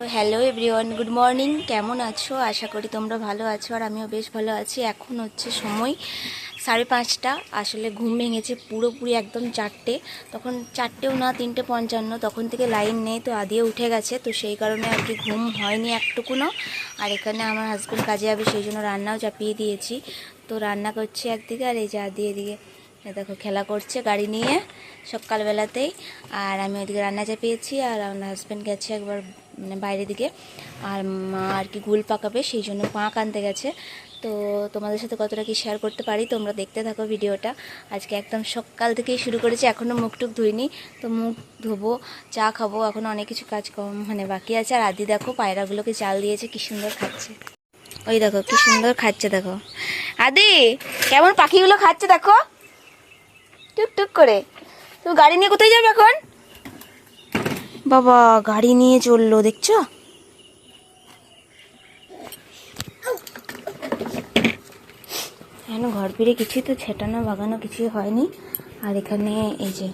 Hello everyone, good morning. কেমন আছো? আশা করি তোমরা ভালো আছো আর আমিও বেশ ভালো আছি। এখন হচ্ছে সময় সাড়ে পাঁচটা। আসলে ঘুম ভেঙেছে পুরোপুরি একদম চারটে। তখন চারটেও না, তিনটে পঞ্চান্ন। তখন থেকে লাইন নেই, তো আদিয়ে উঠে গেছে। তো সেই কারণে আর কি ঘুম হয়নি একটুকুনও আর এখানে আমার হাজব্যান্ড কাজে যাবে, সেই জন্য রান্নাও চাপিয়ে দিয়েছি। তো রান্না করছি একদিকে আর এই যে আদি এদিকে। দেখো, খেলা করছে গাড়ি নিয়ে সকালবেলাতেই। আর আমি ওইদিকে রান্না চাপিয়েছি, আর আমার হাজব্যান্ড গেছে একবার মানে বাইরের দিকে। আর মা আর কি গুল পাকাবে, সেই জন্য পাঁক আনতে গেছে। তো তোমাদের সাথে কতটা কি শেয়ার করতে পারি, তোমরা দেখতে থাকো ভিডিওটা। আজকে একদম সকাল থেকেই শুরু করেছি এখনও মুখ টুক ধুইনি। তো মুখ ধোবো, চা খাব এখনও অনেক কিছু কাজ মানে বাকি আছে। আর আদি দেখো, পায়রাগুলোকে চাল দিয়েছে, কি সুন্দর খাচ্ছে। ওই দেখো, কি সুন্দর খাচ্ছে, দেখো। আদি, কেমন পাখিগুলো খাচ্ছে, দেখো। টুক টুক করে। তুমি গাড়ি নিয়ে কোথায় যাবে এখন? বাবা, গাড়ি নিয়ে চলল, দেখছ? এখন ঘর ফিরে কিছুই তো ছেটানো, বাগানো কিছুই হয়নি। আর এখানে এই যে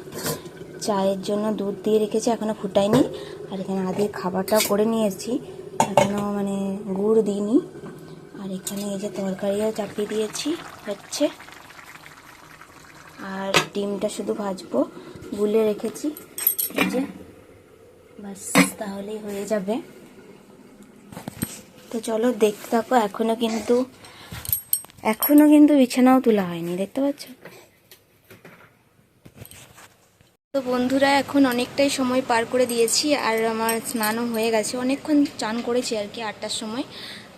চায়ের জন্য দুধ দিয়ে রেখেছে, এখনও ফুটাইনি আর এখানে আদির খাবারটাও করে নিয়ে এসেছি, এখনও মানে গুড় দিইনি। আর এখানে এই যে তরকারিও চাপিয়ে দিয়েছি, হচ্ছে। আর ডিমটা শুধু ভাজবো। গুলে রেখেছি। যে, বাস, তাহলেই হয়ে যাবে। তো চলো দেখতে থাকো, এখনও কিন্তু এখনও কিন্তু বিছানাও তোলা হয়নি, দেখতে পাচ্ছ? তো বন্ধুরা, এখন অনেকটাই সময় পার করে দিয়েছি, আর আমার স্নানও হয়ে গেছে। অনেকক্ষণ চান করেছি আর কি, আটটার সময়।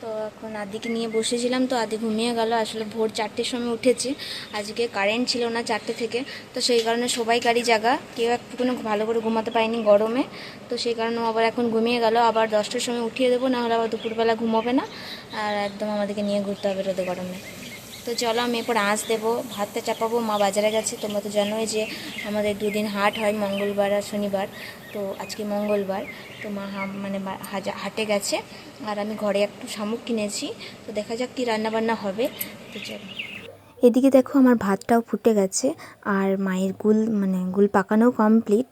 তো এখন আদিকে নিয়ে বসেছিলাম, তো আদি ঘুমিয়ে গেল। আসলে ভোর চারটের সময় উঠেছি। আজকে কারেন্ট ছিল না চারটে থেকে। তো সেই কারণে সবাই গাড়ি জাগা। কেউ একটুকুনো ভালো করে ঘুমাতে পারেনি গরমে। তো সেই কারণে আবার এখন ঘুমিয়ে গেল। আবার দশটার সময় উঠিয়ে দেবো, নাহলে আবার দুপুরবেলা ঘুমাবে না। আর একদম আমাদেরকে নিয়ে ঘুরতে হবে রোদে গরমে। তো চলো আমি এরপর আঁচ দেবো, ভাতটা চাপাবো, মা বাজারে গেছে তোমরা তো জানোই যে আমাদের দুদিন হাট হয়, মঙ্গলবার আর শনিবার, তো আজকে মঙ্গলবার, তো মা মানে হাটে গেছে, আর আমি ঘরে একটু শামুক কিনেছি, তো দেখা যাক কী রান্নাবান্না হবে, তো চলো। এদিকে দেখো আমার ভাতটাও ফুটে গেছে আর মায়ের গুল মানে গুল পাকানো কমপ্লিট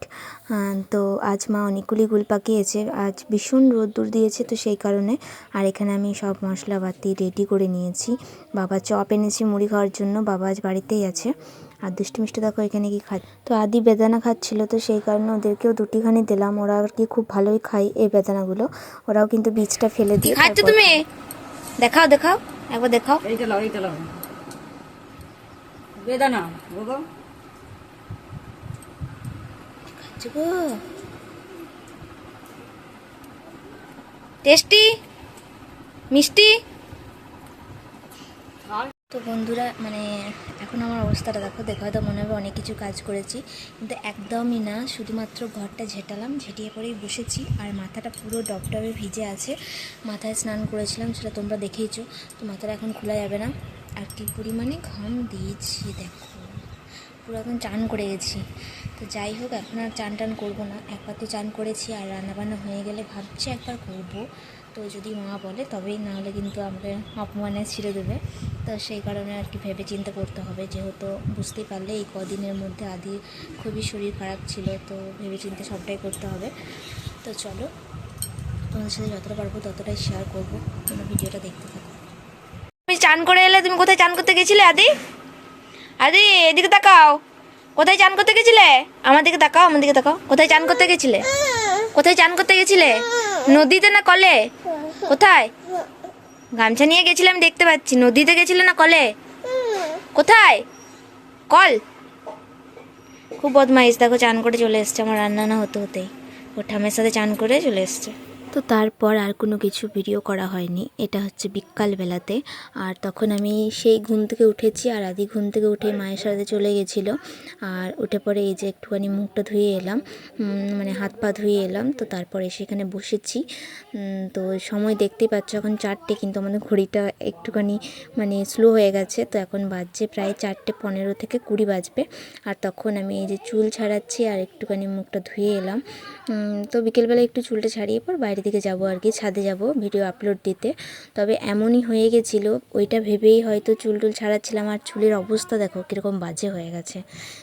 তো আজ মা অনেকগুলি গুল পাকিয়েছে। আজ ভীষণ রোদ্দুর দিয়েছে তো সেই কারণে। আর এখানে আমি সব মশলাপাতি রেডি করে নিয়েছি। বাবা চপ এনেছি মুড়ি খাওয়ার জন্য বাবা আজ বাড়িতেই আছে। আর দুষ্টু মিষ্টি দেখো এখানে কি খায়। তো আদি বেদানা খাচ্ছিল তো সেই কারণে ওদেরকেও দুটিখানি দিলাম। ওরা আর কি খুব ভালোই খায় এই বেদানাগুলো। ওরাও কিন্তু বীজটা ফেলে দিয়ে খাচ্ছ তুমি? দেখাও দেখাও। একবার দেখাও। এইটা লাও এইটা লাও বেদানা। গো টেস্টি? মিষ্টি? তো বন্ধুরা মানে এখন আমার অবস্থাটা দেখো দেখো হয়তো মনে হবে অনেক কিছু কাজ করেছি কিন্তু একদমই না। শুধুমাত্র ঘরটা ঝেটালাম ঝেঁটিয়ে পরেই বসেছি আর মাথাটা পুরো ডবডবে ভিজে আছে। মাথায় স্নান করেছিলাম সেটা তোমরা দেখেইছো। তো মাথাটা এখন খোলা যাবে না। আর কি পরিমাণে ঘাম দিয়েছি, দেখো। পুরো এখন চান করে গেছি। তো যাই হোক, এখন আর চান টান করব না। একবার তো চান করেছি আর রান্নাবান্না হয়ে গেলে ভাবছি একবার করব। তো যদি মা বলে, তবেই না হলে কিন্তু আমাকে অপমানে ছিঁড়ে দেবে। তো সেই কারণে আর কি ভেবে চিন্তা করতে হবে। যেহেতু বুঝতেই পারলে এই কদিনের মধ্যে আদি খুবই শরীর খারাপ ছিল, তো ভেবে চিন্তে সবটাই করতে হবে। তো চলো, তোমাদের সাথে যতটা পারব ততটাই শেয়ার করব। তোমরা ভিডিওটা দেখতে তুমি চান করে এলে তুমি কোথায় চান করতে গেছিলে, আদি? আদি, এদিকে তাকাও। কোথায় চান করতে গেছিলে? আমার দিকে তাকাও, আমার দিকে তাকাও। কোথায় চান করতে গেছিলে? কোথায় চান করতে গেছিলে? নদীতে না কলে? কোথায়? গামছা নিয়ে গেছিলাম, দেখতে পাচ্ছি। নদীতে গেছিলে না কলে? কোথায়? কল? খুব বদমাইশ। দেখো, চান করে চলে এসছে। আমার রান্না না হতে হতেই। ও ঠামের সাথে চান করে চলে এসছে। তো তারপর আর কোনো কিছু ভিডিও করা হয়নি। এটা হচ্ছে বিকালবেলাতে। আর তখন আমি সেই ঘুম থেকে উঠেছি আর আদি ঘুম থেকে উঠে মায়ের সাথে চলে গেছিল। আর উঠে পরে এই যে একটুখানি মুখটা ধুয়ে এলাম মানে হাত পা ধুয়ে এলাম। তো তারপরে সেখানে বসেছি। তো সময় দেখতেই পাচ্ছ এখন চারটে, কিন্তু আমাদের ঘড়িটা একটুখানি মানে স্লো হয়ে গেছে। তো এখন বাজছে প্রায় চারটে পনেরো থেকে কুড়ি বাজবে। আর তখন আমি এই যে চুল ছাড়াচ্ছি আর একটুখানি মুখটা ধুয়ে এলাম। তো বিকেলবেলা একটু চুলটা ছাড়িয়ে পর বাইরে বাড়ি দিকে যাব আর কি, ছাদে যাব ভিডিও আপলোড দিতে। তবে এমনই হয়ে গেছিল, ওইটা ভেবেই হয়তো চুল টুল ছাড়াচ্ছিলাম। আর চুলের অবস্থা দেখো, কীরকম বাজে হয়ে গেছে।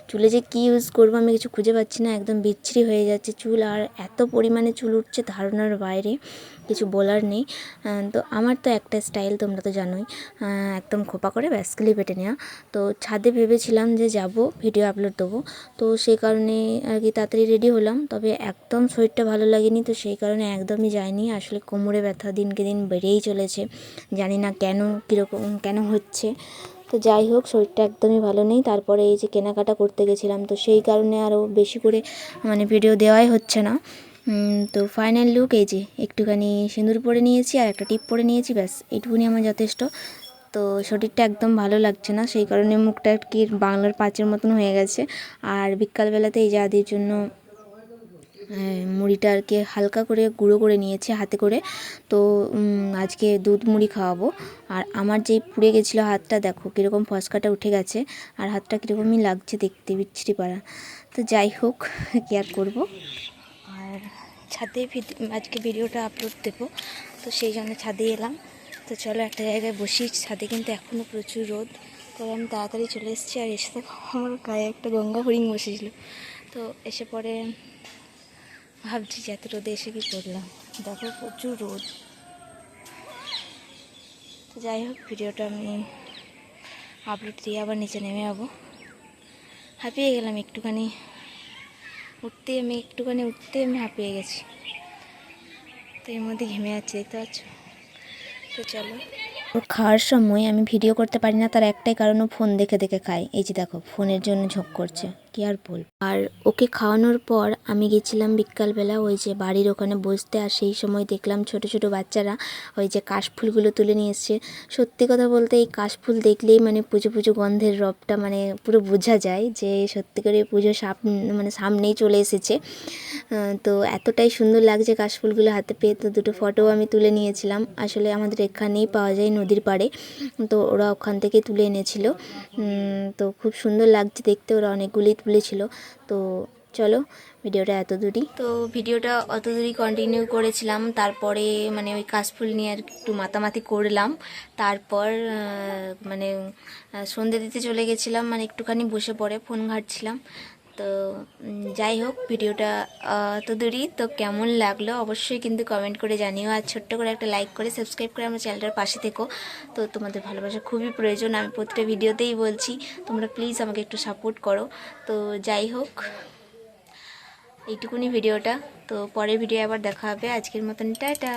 চুলে যে কী ইউজ করব আমি কিছু খুঁজে পাচ্ছি না, একদম বিচ্ছিরি হয়ে যাচ্ছে চুল। আর এত পরিমাণে চুল উঠছে ধারণার বাইরে। কিছু বলার নেই। তো আমার তো একটা স্টাইল তোমরা তো জানোই। একদম খোপা করে ব্যাস ক্লিপ এটে নেওয়া তো ছাদে ভেবেছিলাম যে যাব ভিডিও আপলোড দেবো। তো সেই কারণে আর কি তাড়াতাড়ি রেডি হলাম। তবে একদম শরীরটা ভালো লাগেনি, তো সেই কারণে একদমই যায়নি আসলে কোমরে ব্যথা দিনকে দিন বেড়েই চলেছে। জানি না কেন, কীরকম, কেন হচ্ছে। তো যাই হোক, শরীরটা একদমই ভালো নেই। তারপরে এই যে কেনাকাটা করতে গেছিলাম, তো সেই কারণে আরও বেশি করে মানে ভিডিও দেওয়াই হচ্ছে না। তো ফাইনাল লুক এই যে, একটুখানি সিঁদুর পরে নিয়েছি আর একটা টিপ পরে নিয়েছি, ব্যাস, এইটুকুনি আমার যথেষ্ট। তো শরীরটা একদম ভালো লাগছে না, সেই কারণে মুখটা কি বাংলার পাঁচের মতন হয়ে গেছে। আর বিকালবেলাতে এই যে আদির জন্য মুড়িটা আর কি হালকা করে গুঁড়ো করে নিয়েছি হাতে করে। তো আজকে দুধ মুড়ি খাওয়াবো। আর আমার যেই পুড়ে গেছিল হাতটা, দেখো কীরকম ফসকাটা উঠে গেছে আর হাতটা কীরকমই লাগছে দেখতে, বিচ্ছিরি পাড়া। তো যাই হোক, কি আর করব? ছাদে আজকে ভিডিওটা আপলোড দেবো। তো সেই জন্য ছাদে এলাম। তো চলো একটা জায়গায় বসি। ছাদে কিন্তু এখনও প্রচুর রোদ। তো আমি তাড়াতাড়ি চলে এসেছি আর এসে আমার গায়ে একটা গঙ্গা হরিণ বসেছিল। তো এসে পরে ভাবছি যে এত রোদে এসে কি করলাম। দেখো প্রচুর রোদ। তো যাই হোক, ভিডিওটা আমি আপলোড দিয়ে আবার নিচে নেমে যাব। হাঁপিয়ে গেলাম একটুখানি। উঠতে আমি একটুখানি উঠতে আমি হাঁপিয়ে গেছি। তো এর মধ্যে ঘেমে আছে দেখতে পাচ্ছ? তো চলো। খাওয়ার সময় আমি ভিডিও করতে পারি না, তার একটাই কারণ ও ফোন দেখে দেখে খায়। এই যে দেখো ফোনের জন্য ঝোঁক করছে। কি আর বল আর ওকে খাওয়ানোর পর আমি গেছিলাম বিকালবেলা ওই যে বাড়ির ওখানে বসতে, আর সেই সময় দেখলাম ছোট ছোট বাচ্চারা ওই যে কাশফুলগুলো তুলে নিয়ে এসছে। সত্যি কথা বলতে এই কাশফুল দেখলেই মানে পুজো পুজো গন্ধের রবটা মানে পুরো বোঝা যায় যে সত্যি করে পুজো সাপ মানে সামনেই চলে এসেছে। তো এতটাই সুন্দর লাগছে কাশফুলগুলো হাতে পেয়ে। তো দুটো ফটোও আমি তুলে নিয়েছিলাম। আসলে আমাদের এখানেই পাওয়া যায় নদীর পাড়ে। তো ওরা ওখান থেকে তুলে এনেছিল। তো খুব সুন্দর লাগছে দেখতে। ওরা অনেকগুলি তুলেছিল তো চলো, ভিডিওটা এত দূরই। তো ভিডিওটা অত দূরই কন্টিনিউ করেছিলাম। তারপরে মানে ওই কাশফুল নিয়ে আর একটু মাতামাতি করলাম। তারপর মানে সন্ধে দিতে চলে গেছিলাম। মানে একটুখানি বসে পড়ে, ফোন ঘাটছিলাম। তো যাই হোক, ভিডিওটা তো দূরই, তো কেমন লাগল অবশ্যই কিন্তু কমেন্ট করে জানিও। আর ছোট্ট করে একটা লাইক করে সাবস্ক্রাইব করে আমার চ্যানেলটার পাশে থেকো। তো তোমাদের ভালোবাসা খুবই প্রয়োজন, আমি প্রতিটা ভিডিওতেই বলছি, তোমরা প্লিজ আমাকে একটু সাপোর্ট করো। তো যাই হোক, এইটুকুনি ভিডিওটা। তো পরের ভিডিও আবার দেখা হবে। আজকের মতন, টাটা!